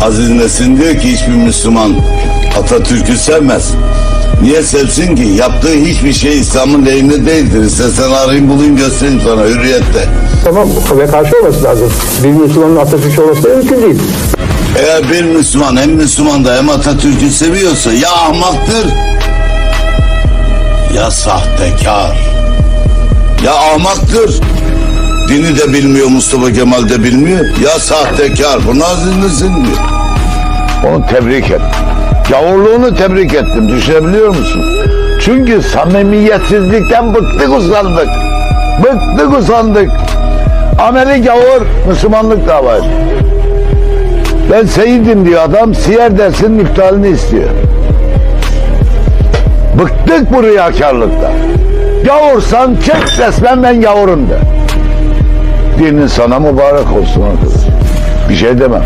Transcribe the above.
Aziz Nesin diyor ki hiçbir Müslüman Atatürk'ü sevmez. Niye sevsin ki? Yaptığı hiçbir şey İslam'ın lehine değildir. İstersen arayayım bulayım göstereyim sana hürriyette. Tamam ve karşı olması lazım. Bir Müslümanın Atatürkçü olması da mümkün değil. Eğer bir Müslüman hem Müslüman da hem Atatürk'ü seviyorsa ya ahmaktır ya sahtekar ya ahmaktır. Dini de bilmiyor Mustafa Kemal de bilmiyor. Ya sahtekar. Bunu Aziz Nesin diyor. Onu tebrik et. Gavurluğunu tebrik ettim. Düşünebiliyor musun? Çünkü samimiyetsizlikten bıktık usandık. Bıktık usandık. Ameli gavur, Müslümanlık da var. Ben seyidim diyor adam, siyer dersinin iptalini istiyor. Bıktık bu riyakarlıktan. Gavursan çek resmen ben gavurum de. Dinin sana mübarek olsun arkadaş. Bir şey demem.